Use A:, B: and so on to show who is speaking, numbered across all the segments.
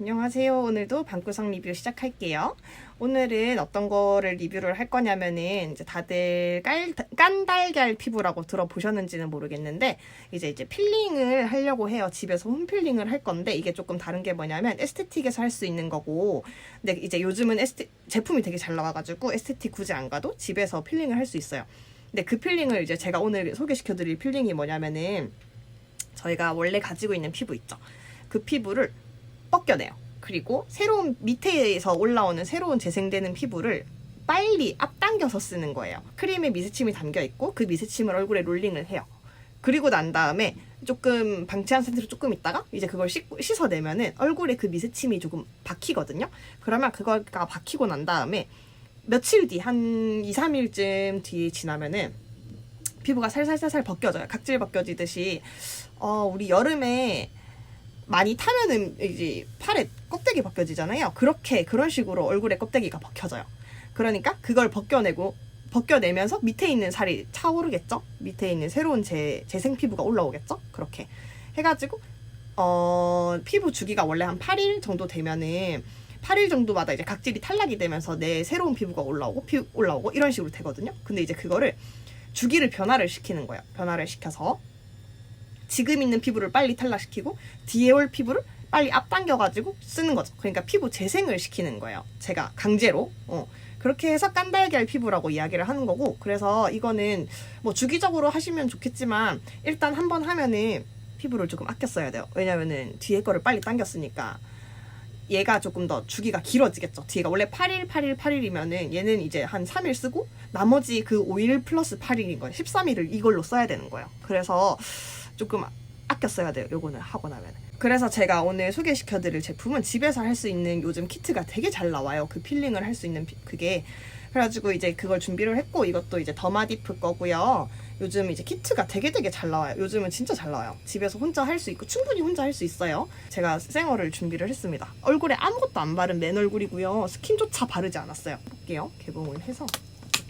A: 안녕하세요. 오늘도 방구석 리뷰 시작할게요. 오늘은 어떤 거를 리뷰를 할 거냐면은 이제 다들 깔, 깐달걀 피부라고 들어보셨는지는 모르겠는데 이제 이제 필링을 하려고 해요. 집에서 홈 필링을 할 건데 이게 조금 다른 게 뭐냐면 에스테틱에서 할 수 있는 거고 근데 이제 요즘은 에스테 제품이 되게 잘 나와가지고 에스테틱 굳이 안 가도 집에서 필링을 할 수 있어요. 근데 그 필링을 이제 제가 오늘 소개시켜드릴 필링이 뭐냐면은 저희가 원래 가지고 있는 피부 있죠. 그 피부를 벗겨내요. 그리고 새로운 밑에서 올라오는 새로운 재생되는 피부를 빨리 앞당겨서 쓰는 거예요. 크림에 미세침이 담겨 있고 그 미세침을 얼굴에 롤링을 해요. 그리고 난 다음에 조금 방치한 상태로 조금 있다가 이제 그걸 씻, 씻어내면은 얼굴에 그 미세침이 조금 박히거든요. 그러면 그거가 박히고 난 다음에 며칠 뒤, 한 2, 3일쯤 뒤에 지나면은 피부가 살살살살 벗겨져요. 각질 벗겨지듯이. 어, 우리 여름에 많이 타면은 이제 팔에 껍데기 벗겨지잖아요. 그렇게 그런 식으로 얼굴에 껍데기가 벗겨져요. 그러니까 그걸 벗겨내고 벗겨내면서 밑에 있는 살이 차오르겠죠. 밑에 있는 새로운 재, 재생 피부가 올라오겠죠. 그렇게 해가지고 어 피부 주기가 원래 한 8일 정도 되면은 8일 정도마다 이제 각질이 탈락이 되면서 내 새로운 피부가 올라오고 피 올라오고 이런 식으로 되거든요. 근데 이제 그거를 주기를 변화를 시키는 거예요. 변화를 시켜서 지금 있는 피부를 빨리 탈락시키고 뒤에 올 피부를 빨리 앞당겨가지고 쓰는 거죠. 그러니까 피부 재생을 시키는 거예요. 제가 강제로. 어. 그렇게 해서 깐달걀 피부라고 이야기를 하는 거고 그래서 이거는 뭐 주기적으로 하시면 좋겠지만 일단 한 번 하면은 피부를 조금 아껴 써야 돼요. 왜냐면은 뒤에 거를 빨리 당겼으니까 얘가 조금 더 주기가 길어지겠죠. 뒤가 원래 8일, 8일, 8일이면은 얘는 이제 한 3일 쓰고 나머지 그 5일 플러스 8일인 거예요. 13일을 이걸로 써야 되는 거예요. 그래서 조금 아껴 써야 돼요. 요거는 하고 나면. 그래서 제가 오늘 소개시켜 드릴 제품은 집에서 할 수 있는 요즘 키트가 되게 잘 나와요. 그 필링을 할 수 있는 피- 그게. 그래가지고 이제 그걸 준비를 했고 이것도 이제 더마디프 거고요. 요즘 이제 키트가 되게 되게 잘 나와요. 요즘은 진짜 잘 나와요. 집에서 혼자 할 수 있고 충분히 혼자 할 수 있어요. 제가 생얼을 준비를 했습니다. 얼굴에 아무것도 안 바른 맨 얼굴이고요. 스킨조차 바르지 않았어요. 볼게요. 개봉을 해서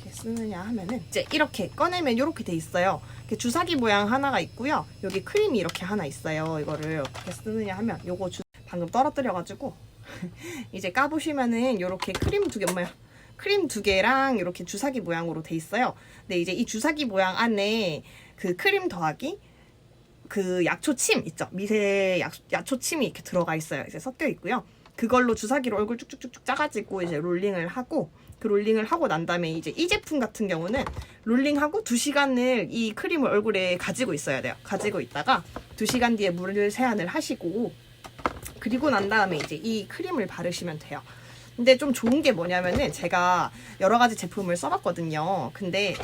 A: 어떻게 쓰느냐 하면은 이제 이렇게 꺼내면 이렇게 돼 있어요. 이렇게 주사기 모양 하나가 있고요. 여기 크림이 이렇게 하나 있어요. 이거를 어떻게 쓰느냐 하면 요거 주... 방금 떨어뜨려가지고 이제 까보시면은 이렇게 크림 두 개, 엄마야. 크림 두 개랑 이렇게 주사기 모양으로 돼 있어요. 근데 이제 이 주사기 모양 안에 그 크림 더하기 그 약초침 있죠. 미세 약, 약초침이 이렇게 들어가 있어요. 이제 섞여 있고요. 그걸로 주사기로 얼굴 쭉쭉쭉쭉 짜가지고 이제 롤링을 하고 그 롤링을 하고 난 다음에 이제 이 제품 같은 경우는 롤링하고 2시간을 이 크림을 얼굴에 가지고 있어야 돼요. 가지고 있다가 2시간 뒤에 물을 세안을 하시고 그리고 난 다음에 이제 이 크림을 바르시면 돼요. 근데 좀 좋은 게 뭐냐면은 제가 여러 가지 제품을 써봤거든요. 근데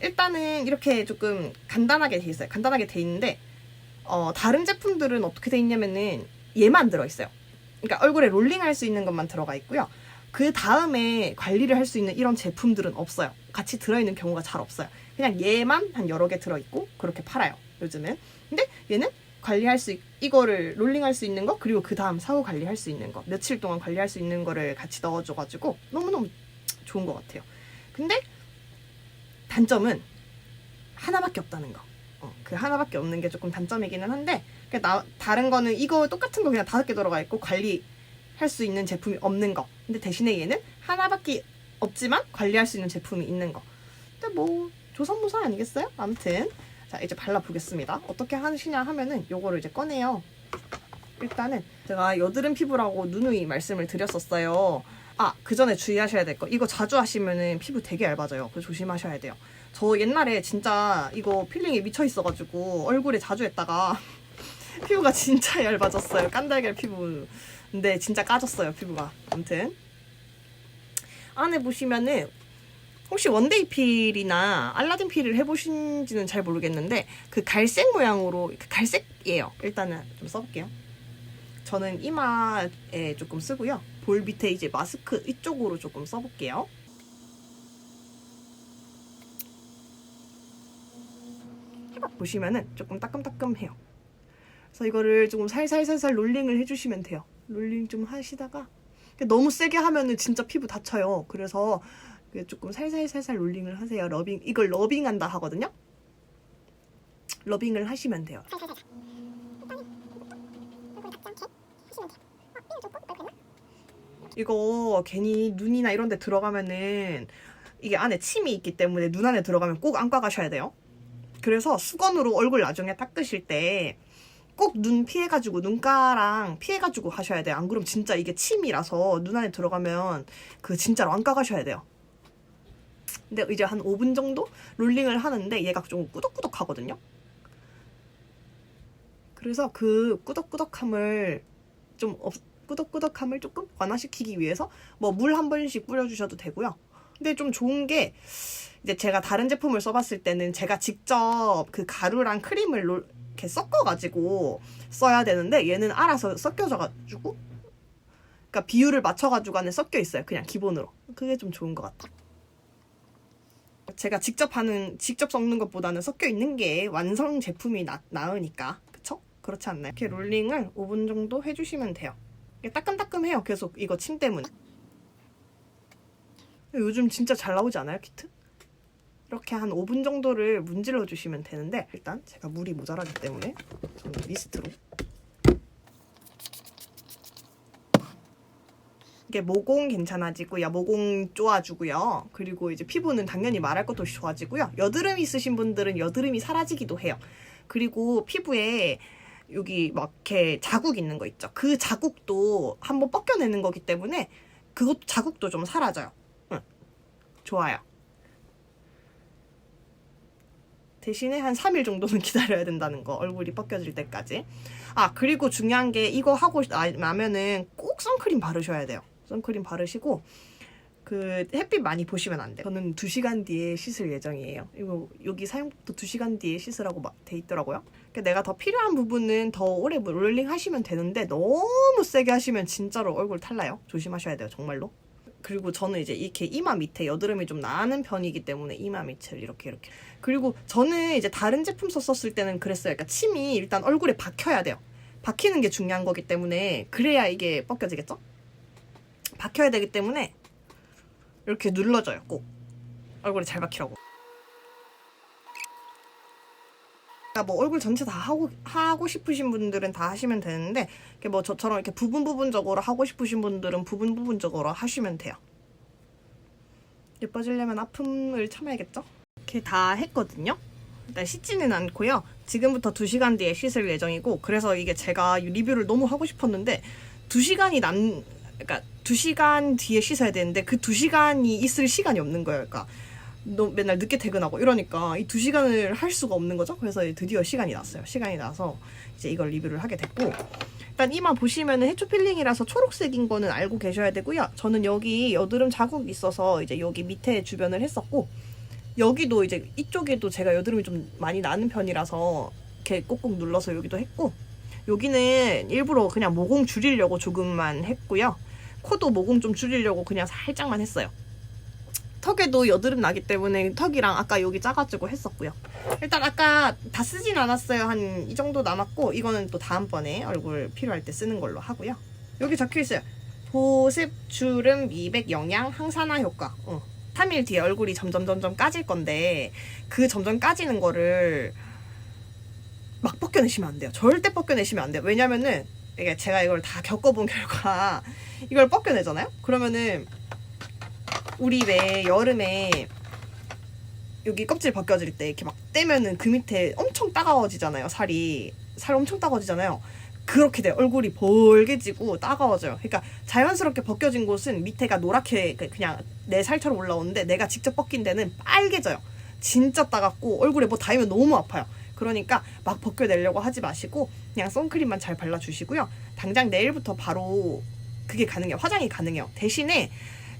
A: 일단은 이렇게 조금 간단하게 돼 있어요. 간단하게 돼 있는데 어, 다른 제품들은 어떻게 돼 있냐면은 얘만 들어있어요. 그러니까 얼굴에 롤링할 수 있는 것만 들어가 있고요. 그 다음에 관리를 할 수 있는 이런 제품들은 없어요. 같이 들어있는 경우가 잘 없어요. 그냥 얘만 한 여러 개 들어있고 그렇게 팔아요. 요즘은. 근데 얘는 관리할 수 있, 이거를 롤링할 수 있는 거 그리고 그 다음 사후 관리할 수 있는 거 며칠 동안 관리할 수 있는 거를 같이 넣어줘가지고 너무너무 좋은 것 같아요. 근데 단점은 하나밖에 없다는 거. 어, 그 하나밖에 없는 게 조금 단점이기는 한데 그냥 나, 다른 거는 이거 똑같은 거 그냥 다섯 개 들어가 있고 관리할 수 있는 제품이 없는 거. 근데 대신에 얘는 하나밖에 없지만 관리할 수 있는 제품이 있는 거. 근데 뭐 조선무사 아니겠어요? 아무튼 자 이제 발라보겠습니다. 어떻게 하시냐 하면은 요거를 이제 꺼내요. 일단은 제가 여드름 피부라고 누누이 말씀을 드렸었어요. 아, 그 전에 주의하셔야 될 거. 이거 자주 하시면은 피부 되게 얇아져요. 그래서 조심하셔야 돼요. 저 옛날에 진짜 이거 필링에 미쳐 있어가지고 얼굴에 자주 했다가 피부가 진짜 얇아졌어요. 깐달걀 피부. 근데 진짜 까졌어요, 피부가. 아무튼. 안에 보시면은 혹시 원데이 필이나 알라딘 필을 해보신지는 잘 모르겠는데 그 갈색 모양으로 그 갈색이에요. 일단은 좀 써볼게요. 저는 이마에 조금 쓰고요. 볼 밑에 이제 마스크 이쪽으로 조금 써볼게요. 보시면은 조금 따끔따끔해요. 그래서 이거를 조금 살살살살 롤링을 해주시면 돼요. 롤링 좀 하시다가 너무 세게 하면은 진짜 피부 다쳐요. 그래서 조금 살살살살 롤링을 하세요. 러빙 이걸 러빙한다 하거든요. 러빙을 하시면 돼요. 이거 괜히 눈이나 이런 데 들어가면은 이게 안에 침이 있기 때문에 눈 안에 들어가면 꼭 안과 가셔야 돼요. 그래서 수건으로 얼굴 나중에 닦으실 때 꼭 눈 피해가지고 눈가랑 피해가지고 하셔야 돼요. 안 그러면 진짜 이게 침이라서 눈 안에 들어가면 그 진짜로 안과 가셔야 돼요. 근데 이제 한 5분 정도 롤링을 하는데 얘가 좀 꾸덕꾸덕 하거든요. 그래서 그 꾸덕꾸덕함을 좀 없, 꾸덕꾸덕함을 조금 완화시키기 위해서 뭐 물 한 번씩 뿌려주셔도 되고요. 근데 좀 좋은 게 이제 제가 다른 제품을 써봤을 때는 제가 직접 그 가루랑 크림을 롤- 이렇게 섞어가지고 써야 되는데 얘는 알아서 섞여져가지고 그러니까 비율을 맞춰가지고 안에 섞여 있어요. 그냥 기본으로. 그게 좀 좋은 것 같아. 제가 직접 하는 직접 섞는 것보다는 섞여 있는 게 완성 제품이 나, 나으니까 그쵸? 그렇지 않나요? 이렇게 롤링을 5분 정도 해주시면 돼요. 이게 따끔따끔해요. 계속 이거 침 때문에. 요즘 진짜 잘 나오지 않아요 키트? 이렇게 한 5분 정도를 문질러 주시면 되는데 일단 제가 물이 모자라기 때문에 저는 미스트로 이게 모공 괜찮아지고요. 모공 좋아지고요. 그리고 이제 피부는 당연히 말할 것도 좋아지고요. 여드름 있으신 분들은 여드름이 사라지기도 해요. 그리고 피부에 여기 막 이렇게 자국 있는 거 있죠. 그 자국도 한번 벗겨내는 거기 때문에 그것도 자국도 좀 사라져요. 응. 좋아요. 대신에 한 3일 정도는 기다려야 된다는 거. 얼굴이 벗겨질 때까지. 아, 그리고 중요한 게 이거 하고 나- 나면은 꼭 선크림 바르셔야 돼요. 선크림 바르시고 그 햇빛 많이 보시면 안 돼요. 저는 2시간 뒤에 씻을 예정이에요. 이거 여기 사용부터 2시간 뒤에 씻으라고 막돼 있더라고요. 그러니까 내가 더 필요한 부분은 더 오래 롤링 하시면 되는데 너무 세게 하시면 진짜로 얼굴 탈나요. 조심하셔야 돼요. 정말로. 그리고 저는 이제 이렇게 이마 밑에 여드름이 좀 나는 편이기 때문에 이마 밑을 이렇게 이렇게. 그리고 저는 이제 다른 제품 썼었을 때는 그랬어요. 그러니까 침이 일단 얼굴에 박혀야 돼요. 박히는 게 중요한 거기 때문에 그래야 이게 벗겨지겠죠? 박혀야 되기 때문에 이렇게 눌러줘요. 꼭 얼굴에 잘 박히라고. 그러니까 뭐 얼굴 전체 다 하고 하고 싶으신 분들은 다 하시면 되는데 뭐 저처럼 이렇게 부분 부분적으로 하고 싶으신 분들은 부분 부분적으로 하시면 돼요. 예뻐지려면 아픔을 참아야겠죠? 이렇게 다 했거든요. 일단 씻지는 않고요. 지금부터 2시간 뒤에 씻을 예정이고 그래서 이게 제가 리뷰를 너무 하고 싶었는데 2시간이 남 그러니까 2시간 뒤에 씻어야 되는데 그 2시간이 있을 시간이 없는 거예요. 그러니까 너 맨날 늦게 퇴근하고 이러니까 이 2시간을 할 수가 없는 거죠. 그래서 드디어 시간이 났어요. 시간이 나서 이제 이걸 리뷰를 하게 됐고 일단 이마 보시면은 해초 필링이라서 초록색인 거는 알고 계셔야 되고요. 저는 여기 여드름 자국이 있어서 이제 여기 밑에 주변을 했었고 여기도 이제 이쪽에도 제가 여드름이 좀 많이 나는 편이라서 이렇게 꼭꼭 눌러서 여기도 했고 여기는 일부러 그냥 모공 줄이려고 조금만 했고요. 코도 모공 좀 줄이려고 그냥 살짝만 했어요. 턱에도 여드름 나기 때문에 턱이랑 아까 여기 짜가지고 했었고요. 일단 아까 다 쓰진 않았어요. 한 이 정도 남았고 이거는 또 다음번에 얼굴 필요할 때 쓰는 걸로 하고요. 여기 적혀 있어요. 보습, 주름, 미백, 영양, 항산화 효과. 어. 3일 뒤에 얼굴이 점점 점점 까질 건데 그 점점 까지는 거를 막 벗겨내시면 안 돼요. 절대 벗겨내시면 안 돼요. 왜냐면은 이게 제가 이걸 다 겪어본 결과 이걸 벗겨내잖아요. 그러면은 우리 왜 여름에 여기 껍질 벗겨질 때 이렇게 막 떼면은 그 밑에 엄청 따가워지잖아요. 살이 살 엄청 따가워지잖아요. 그렇게 돼 얼굴이 벌게지고 따가워져요. 그러니까 자연스럽게 벗겨진 곳은 밑에가 노랗게 그- 그냥 내 살처럼 올라오는데 내가 직접 벗긴 데는 빨개져요. 진짜 따갑고 얼굴에 뭐 닿으면 너무 아파요. 그러니까 막 벗겨내려고 하지 마시고 그냥 선크림만 잘 발라주시고요. 당장 내일부터 바로 그게 가능해요. 화장이 가능해요. 대신에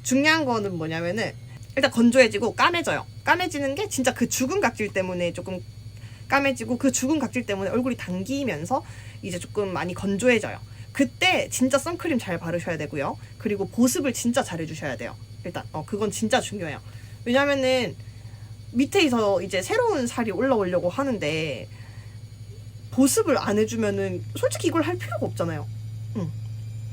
A: 중요한 거는 뭐냐면은 일단 건조해지고 까매져요. 까매지는 게 진짜 그 죽은 각질 때문에 조금 까매지고 그 죽은 각질 때문에 얼굴이 당기면서 이제 조금 많이 건조해져요. 그때 진짜 선크림 잘 바르셔야 되고요. 그리고 보습을 진짜 잘 해주셔야 돼요. 일단 어 그건 진짜 중요해요. 왜냐면은 밑에서 이제 새로운 살이 올라오려고 하는데 보습을 안 해주면은 솔직히 이걸 할 필요가 없잖아요. 응.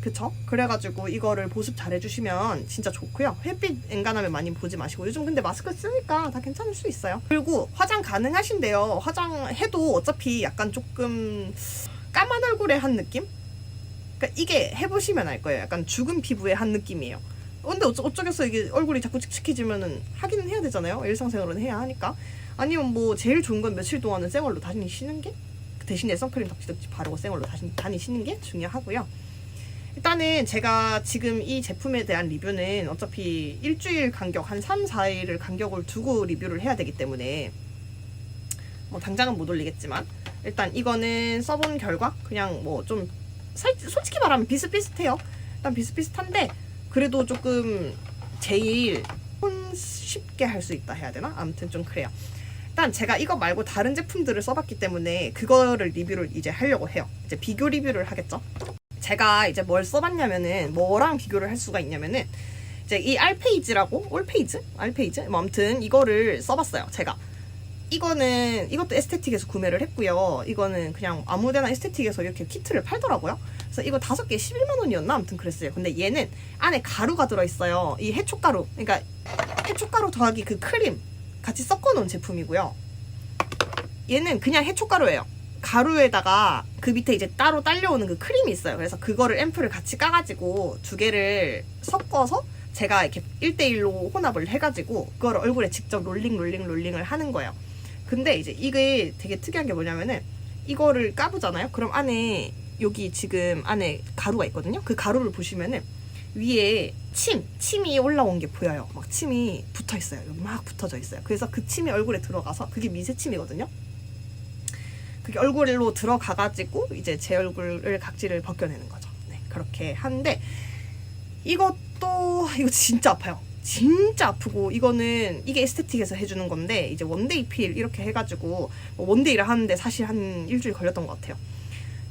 A: 그쵸? 그래가지고 이거를 보습 잘 해주시면 진짜 좋고요. 햇빛 엔간하면 많이 보지 마시고 요즘 근데 마스크 쓰니까 다 괜찮을 수 있어요. 그리고 화장 가능하신데요. 화장해도 어차피 약간 조금 까만 얼굴에 한 느낌? 그러니까 이게 해보시면 알 거예요. 약간 죽은 피부의 한 느낌이에요. 근데 어쩌, 어쩌겠어 이게 얼굴이 자꾸 칙칙해지면은 하기는 해야 되잖아요. 일상생활은 해야 하니까. 아니면 뭐 제일 좋은 건 며칠 동안은 생얼로 다니시는 게 대신에 선크림 덕지덕지 바르고 생얼로 다시 다니시는 게 중요하고요. 일단은 제가 지금 이 제품에 대한 리뷰는 어차피 일주일 간격 한 3, 4일을 간격을 두고 리뷰를 해야 되기 때문에 뭐 당장은 못 올리겠지만 일단 이거는 써본 결과 그냥 뭐 좀 솔직히 말하면 비슷비슷해요. 일단 비슷비슷한데 그래도 조금 제일 손쉽게 할 수 있다 해야 되나? 아무튼 좀 그래요. 일단 제가 이거 말고 다른 제품들을 써봤기 때문에 그거를 리뷰를 이제 하려고 해요. 이제 비교 리뷰를 하겠죠. 제가 이제 뭘 써봤냐면은 뭐랑 비교를 할 수가 있냐면은 이제 이 알페이지라고 올페이지 알페이지 뭐 아무튼 이거를 써봤어요. 제가 이거는 이것도 에스테틱에서 구매를 했고요. 이거는 그냥 아무데나 에스테틱에서 이렇게 키트를 팔더라고요. 그래서 이거 다섯 개 11만 원이었나 아무튼 그랬어요. 근데 얘는 안에 가루가 들어있어요. 이 해촉가루 그러니까 해촉가루 더하기 그 크림 같이 섞어놓은 제품이고요. 얘는 그냥 해촉가루예요. 가루에다가 그 밑에 이제 따로 딸려오는 그 크림이 있어요. 그래서 그거를 앰플을 같이 까가지고 두 개를 섞어서 제가 이렇게 1대1로 혼합을 해가지고 그걸 얼굴에 직접 롤링 롤링 롤링을 하는 거예요. 근데 이제 이게 되게 특이한 게 뭐냐면은 이거를 까부잖아요. 그럼 안에 여기 지금 안에 가루가 있거든요. 그 가루를 보시면은 위에 침, 침이 올라온 게 보여요. 막 침이 붙어 있어요. 여기 막 붙어져 있어요. 그래서 그 침이 얼굴에 들어가서 그게 미세침이거든요. 그게 얼굴로 들어가가지고 이제 제 얼굴을 각질을 벗겨내는 거죠. 네, 그렇게 하는데 이것도 이거 진짜 아파요. 진짜 아프고 이거는 이게 에스테틱에서 해주는 건데 이제 원데이 필 이렇게 해가지고 뭐 원데이를 하는데 사실 한 일주일 걸렸던 것 같아요.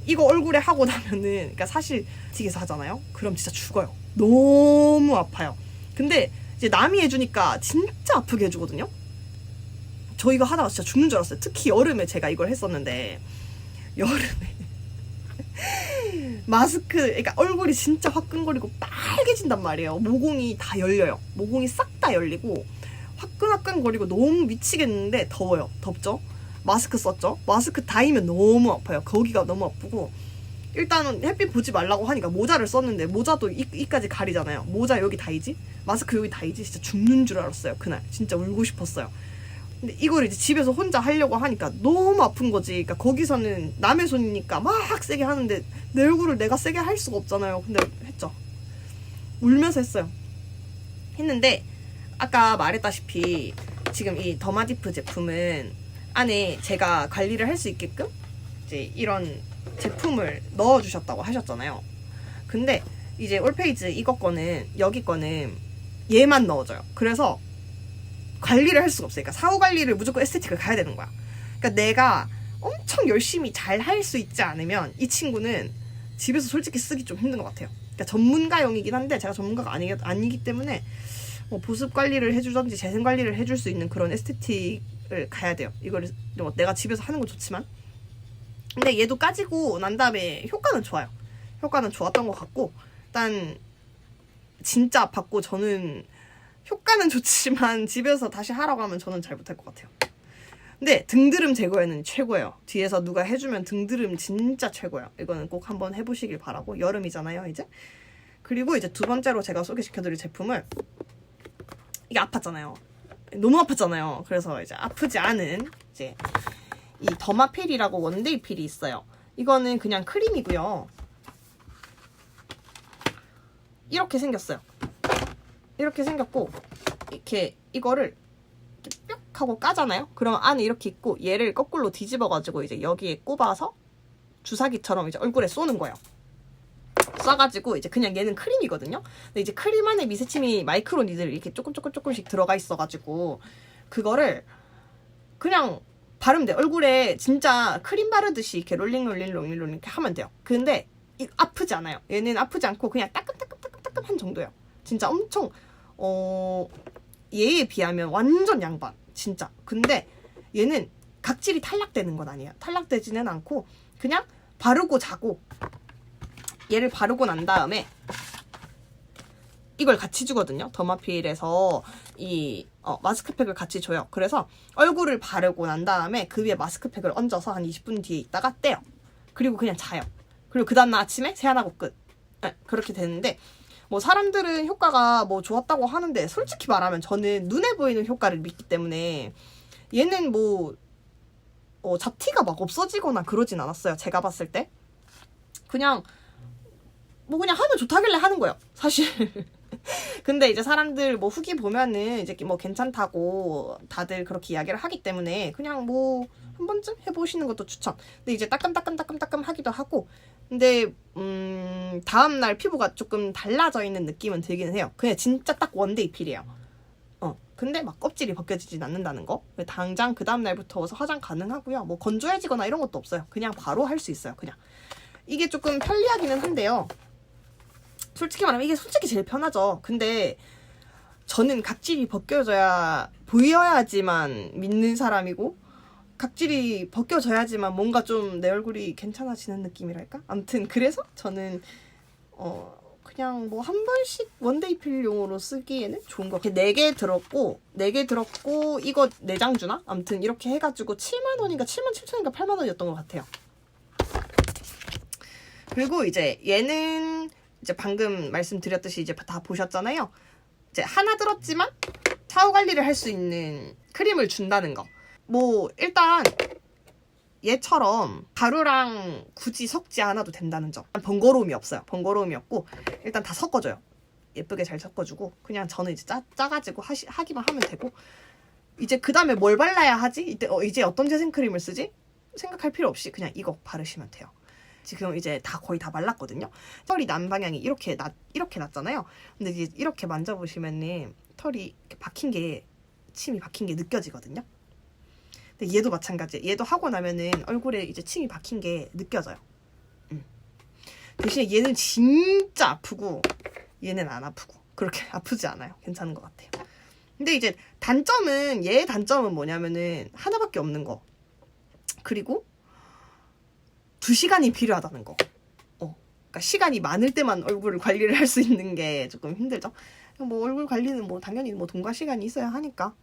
A: 이거 얼굴에 하고 나면은 그러니까 사실 틱에서 하잖아요. 그럼 진짜 죽어요. 너무 아파요. 근데 이제 남이 해주니까 진짜 아프게 해주거든요. 저 이거 하다가 진짜 죽는 줄 알았어요. 특히 여름에 제가 이걸 했었는데 여름에 마스크, 그러니까 얼굴이 진짜 화끈거리고 빨개진단 말이에요. 모공이 다 열려요. 모공이 싹 다 열리고 화끈화끈거리고 너무 미치겠는데 더워요. 덥죠? 마스크 썼죠? 마스크 다이면 너무 아파요. 거기가 너무 아프고 일단은 햇빛 보지 말라고 하니까 모자를 썼는데 모자도 이, 이까지 가리잖아요. 모자 여기 다이지? 마스크 여기 다이지? 진짜 죽는 줄 알았어요. 그날 진짜 울고 싶었어요. 근데 이걸 이제 집에서 혼자 하려고 하니까 너무 아픈 거지. 그러니까 거기서는 남의 손이니까 막 세게 하는데 내 얼굴을 내가 세게 할 수가 없잖아요. 근데 했죠. 울면서 했어요. 했는데 아까 말했다시피 지금 이 더마디프 제품은 안에 제가 관리를 할 수 있게끔 이제 이런 제품을 넣어 주셨다고 하셨잖아요. 근데 이제 올페이즈 이거 거는 여기 거는 얘만 넣어줘요. 그래서 관리를 할 수가 없어요. 그러니까 사후 관리를 무조건 에스테틱을 가야 되는 거야. 그러니까 내가 엄청 열심히 잘 할 수 있지 않으면 이 친구는 집에서 솔직히 쓰기 좀 힘든 것 같아요. 그러니까 전문가용이긴 한데 제가 전문가가 아니, 아니기 때문에 뭐 보습 관리를 해주던지 재생 관리를 해줄 수 있는 그런 에스테틱을 가야 돼요. 이걸 뭐 내가 집에서 하는 건 좋지만 근데 얘도 까지고 난 다음에 효과는 좋아요. 효과는 좋았던 것 같고 일단 진짜 아팠고 저는 효과는 좋지만 집에서 다시 하라고 하면 저는 잘 못할 것 같아요. 근데 등드름 제거에는 최고예요. 뒤에서 누가 해주면 등드름 진짜 최고예요. 이거는 꼭 한번 해보시길 바라고 여름이잖아요 이제. 그리고 이제 두 번째로 제가 소개시켜드릴 제품을 이게 아팠잖아요. 너무 아팠잖아요. 그래서 이제 아프지 않은 이제 이 더마필이라고 원데이 필이 있어요. 이거는 그냥 크림이고요. 이렇게 생겼어요. 이렇게 생겼고 이렇게 이거를 이렇게 뿅 하고 까잖아요. 그러면 안에 이렇게 있고 얘를 거꾸로 뒤집어 가지고 이제 여기에 꼽아서 주사기처럼 이제 얼굴에 쏘는 거예요. 쏴가지고 이제 그냥 얘는 크림이거든요. 근데 이제 크림 안에 미세침이 마이크로 니들 이렇게 조금 조금 조금씩 들어가 있어가지고 그거를 그냥 바르면 돼. 얼굴에 진짜 크림 바르듯이 이렇게 롤링 롤링 롤링 롤링 이렇게 하면 돼요. 근데 이 아프지 않아요. 얘는 아프지 않고 그냥 따끔따끔따끔따끔한 정도예요. 진짜 엄청 어 얘에 비하면 완전 양반 진짜. 근데 얘는 각질이 탈락되는 건 아니에요. 탈락되지는 않고 그냥 바르고 자고 얘를 바르고 난 다음에 이걸 같이 주거든요. 더마필에서 이 어, 마스크팩을 같이 줘요. 그래서 얼굴을 바르고 난 다음에 그 위에 마스크팩을 얹어서 한 20분 뒤에 있다가 떼요. 그리고 그냥 자요. 그리고 그 다음날 아침에 세안하고 끝. 네, 그렇게 되는데 뭐 사람들은 효과가 뭐 좋았다고 하는데 솔직히 말하면 저는 눈에 보이는 효과를 믿기 때문에 얘는 뭐 어, 잡티가 막 없어지거나 그러진 않았어요. 제가 봤을 때 그냥 뭐 그냥 하면 좋다길래 하는 거예요. 사실. 근데 이제 사람들 뭐 후기 보면은 이제 뭐 괜찮다고 다들 그렇게 이야기를 하기 때문에 그냥 뭐 한 번쯤 해보시는 것도 추천. 근데 이제 따끔따끔따끔따끔 하기도 하고 근데 음 다음 날 피부가 조금 달라져 있는 느낌은 들기는 해요. 그냥 진짜 딱 원데이 필이에요. 어 근데 막 껍질이 벗겨지진 않는다는 거. 당장 그 다음 날부터 어서 화장 가능하고요. 뭐 건조해지거나 이런 것도 없어요. 그냥 바로 할 수 있어요. 그냥 이게 조금 편리하기는 한데요. 솔직히 말하면 이게 솔직히 제일 편하죠. 근데 저는 각질이 벗겨져야 보여야지만 믿는 사람이고 각질이 벗겨져야지만 뭔가 좀 내 얼굴이 괜찮아지는 느낌이랄까? 아무튼 그래서 저는 어 그냥 뭐 한 번씩 원데이 필용으로 쓰기에는 좋은 거. 4개 들었고 4개 들었고 이거 4장 주나? 아무튼 이렇게 해가지고 7만 원인가 7만 7천인가 원인가 8만 원이었던 것 같아요. 그리고 이제 얘는 이제 방금 말씀드렸듯이 이제 다 보셨잖아요. 이제 하나 들었지만 샤워 관리를 할 수 있는 크림을 준다는 거. 뭐 일단 얘처럼 가루랑 굳이 섞지 않아도 된다는 점. 번거로움이 없어요. 번거로움이 없고 일단 다 섞어줘요. 예쁘게 잘 섞어주고 그냥 저는 이제 짜, 짜가지고 하시, 하기만 하면 되고 이제 그 다음에 뭘 발라야 하지? 이때 어, 이제 어떤 재생크림을 쓰지? 생각할 필요 없이 그냥 이거 바르시면 돼요. 지금 이제 다 거의 다 말랐거든요. 털이 난 방향이 이렇게 나 이렇게 났잖아요. 근데 이제 이렇게 만져보시면은 털이 이렇게 박힌 게 침이 박힌 게 느껴지거든요. 근데 얘도 마찬가지. 얘도 하고 나면은 얼굴에 이제 침이 박힌 게 느껴져요. 음. 대신에 얘는 진짜 아프고 얘는 안 아프고 그렇게 아프지 않아요. 괜찮은 것 같아요. 근데 이제 단점은 얘의 단점은 뭐냐면은 하나밖에 없는 거. 그리고 두 시간이 필요하다는 거. 어. 그러니까 시간이 많을 때만 얼굴을 관리를 할 수 있는 게 조금 힘들죠. 뭐 얼굴 관리는 뭐 당연히 뭐 돈과 시간이 있어야 하니까.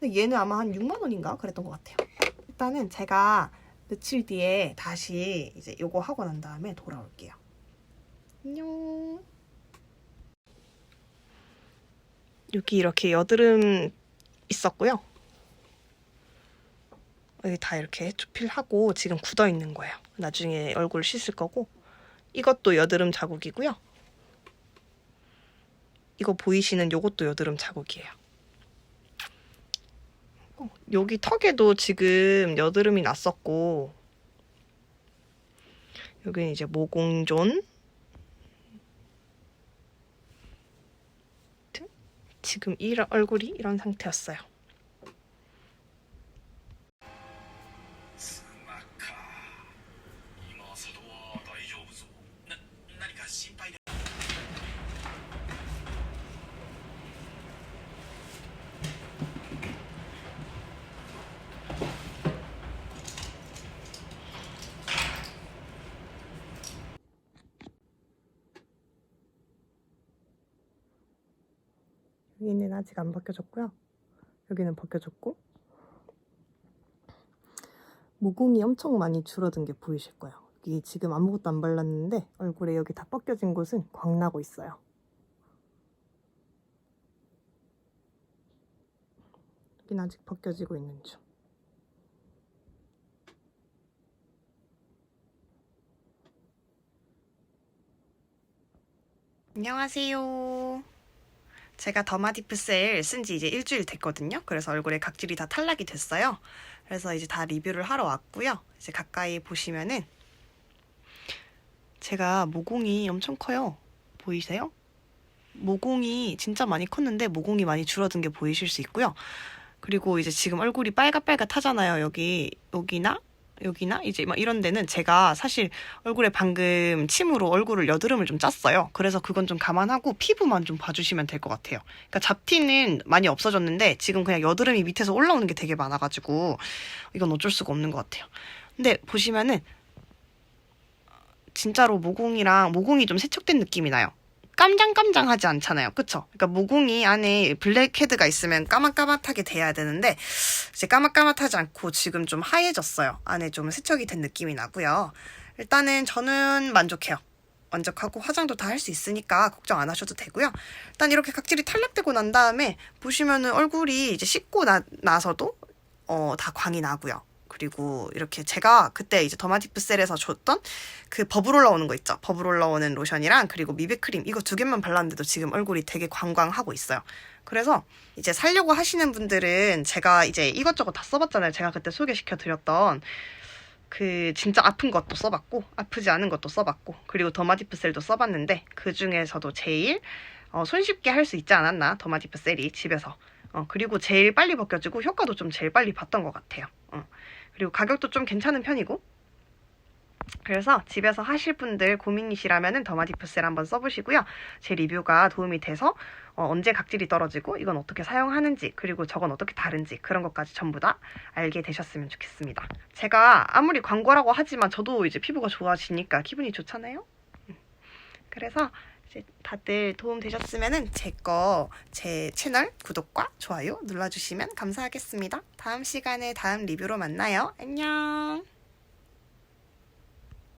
A: 근데 얘는 아마 한 6만 원인가 그랬던 것 같아요. 일단은 제가 며칠 뒤에 다시 이제 요거 하고 난 다음에 돌아올게요. 안녕. 여기 이렇게 여드름 있었고요. 여기 다 이렇게 조필하고 지금 굳어 있는 거예요. 나중에 얼굴 씻을 거고 이것도 여드름 자국이고요. 이거 보이시는 요것도 여드름 자국이에요. 어, 여기 턱에도 지금 여드름이 났었고 여기는 이제 모공존 지금 이 얼굴이 이런 상태였어요. 여기는 아직 안 벗겨졌고요. 여기는 벗겨졌고 모공이 엄청 많이 줄어든 게 보이실 거예요. 여기 지금 아무것도 안 발랐는데 얼굴에 여기 다 벗겨진 곳은 광나고 있어요. 여긴 아직 벗겨지고 있는 중. 안녕하세요. 제가 더마디프 셀 쓴 지 이제 일주일 됐거든요. 그래서 얼굴에 각질이 다 탈락이 됐어요. 그래서 이제 다 리뷰를 하러 왔고요. 이제 가까이 보시면은 제가 모공이 엄청 커요. 보이세요? 모공이 진짜 많이 컸는데 모공이 많이 줄어든 게 보이실 수 있고요. 그리고 이제 지금 얼굴이 빨갛빨갛하잖아요. 여기 여기나 여기나 이제 막 이런 데는 제가 사실 얼굴에 방금 침으로 얼굴을 여드름을 좀 짰어요. 그래서 그건 좀 감안하고 피부만 좀 봐주시면 될 것 같아요. 그러니까 잡티는 많이 없어졌는데 지금 그냥 여드름이 밑에서 올라오는 게 되게 많아가지고 이건 어쩔 수가 없는 것 같아요. 근데 보시면은 진짜로 모공이랑 모공이 좀 세척된 느낌이 나요. 깜장깜장하지 않잖아요. 그쵸? 그러니까 모공이 안에 블랙헤드가 있으면 까맣까맣하게 돼야 되는데 이제 까맣까맣하지 않고 지금 좀 하얘졌어요. 안에 좀 세척이 된 느낌이 나고요. 일단은 저는 만족해요. 만족하고 화장도 다 할 수 있으니까 걱정 안 하셔도 되고요. 일단 이렇게 각질이 탈락되고 난 다음에 보시면은 얼굴이 이제 씻고 나, 나서도 어, 다 광이 나고요. 그리고 이렇게 제가 그때 이제 더마디프셀에서 줬던 그 버블 올라오는 거 있죠. 버블 올라오는 로션이랑 그리고 미백크림 이거 두 개만 발랐는데도 지금 얼굴이 되게 광광하고 있어요. 그래서 이제 살려고 하시는 분들은 제가 이제 이것저것 다 써봤잖아요. 제가 그때 소개시켜 드렸던 그 진짜 아픈 것도 써봤고 아프지 않은 것도 써봤고 그리고 더마디프셀도 써봤는데 그 중에서도 제일 어, 손쉽게 할 수 있지 않았나 더마디프셀이 집에서 어, 그리고 제일 빨리 벗겨지고 효과도 좀 제일 빨리 봤던 것 같아요. 어. 그리고 가격도 좀 괜찮은 편이고 그래서 집에서 하실 분들 고민이시라면은 더마디프셀 한번 써보시고요. 제 리뷰가 도움이 돼서 어, 언제 각질이 떨어지고 이건 어떻게 사용하는지 그리고 저건 어떻게 다른지 그런 것까지 전부 다 알게 되셨으면 좋겠습니다. 제가 아무리 광고라고 하지만 저도 이제 피부가 좋아지니까 기분이 좋잖아요. 음. 그래서 다들 도움 되셨으면은 제거 제 채널 구독과 좋아요 눌러주시면 감사하겠습니다. 다음 시간에 다음 리뷰로 만나요. 안녕.